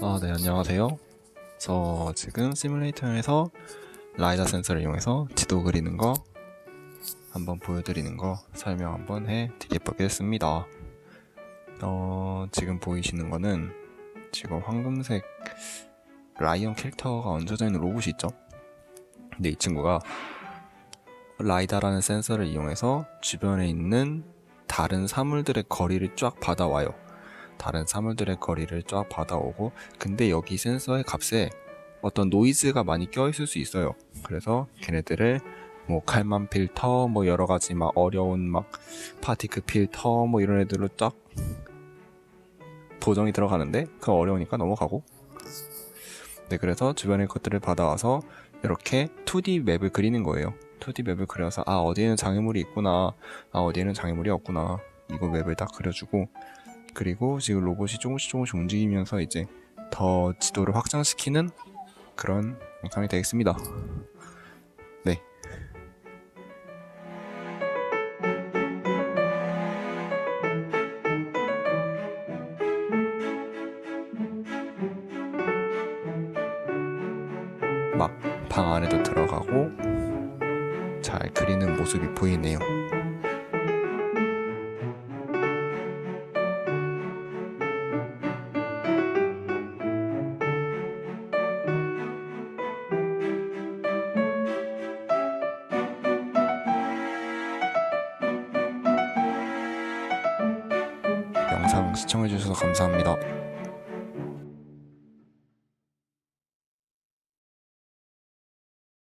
아, 네, 안녕하세요. 저 지금 시뮬레이터에서 라이다 센서를 이용해서 지도 그리는 거 한번 보여드리는 거 설명 한번 해 드리겠습니다. 어, 지금 보이시는 거는 지금 황금색 라이언 캐릭터가 얹어져 있는 로봇이 있죠? 근데 이 친구가 라이다라는 센서를 이용해서 주변에 있는 다른 사물들의 거리를 쫙 받아와요. 다른 사물들의 거리를 쫙 받아오고 근데 여기 센서의 값에 어떤 노이즈가 많이 껴있을 수 있어요. 그래서 걔네들을 뭐 칼만 필터 뭐 여러 가지 막 어려운 막 파티클 필터 뭐 이런 애들로 쫙 보정이 들어가는데 그 어려우니까 넘어가고. 네 그래서 주변의 것들을 받아와서 이렇게 2D 맵을 그리는 거예요. 2D 맵을 그려서 아 어디에는 장애물이 있구나. 아 어디에는 장애물이 없구나. 이거 맵을 딱 그려주고 그리고 지금 로봇이 조금씩 조금씩 움직이면서 이제 더 지도를 확장시키는 그런 영상이 되겠습니다. 네. 막 방 안에도 들어가고 잘 그리는 모습이 보이네요. 영상 시청해주셔서 감사합니다.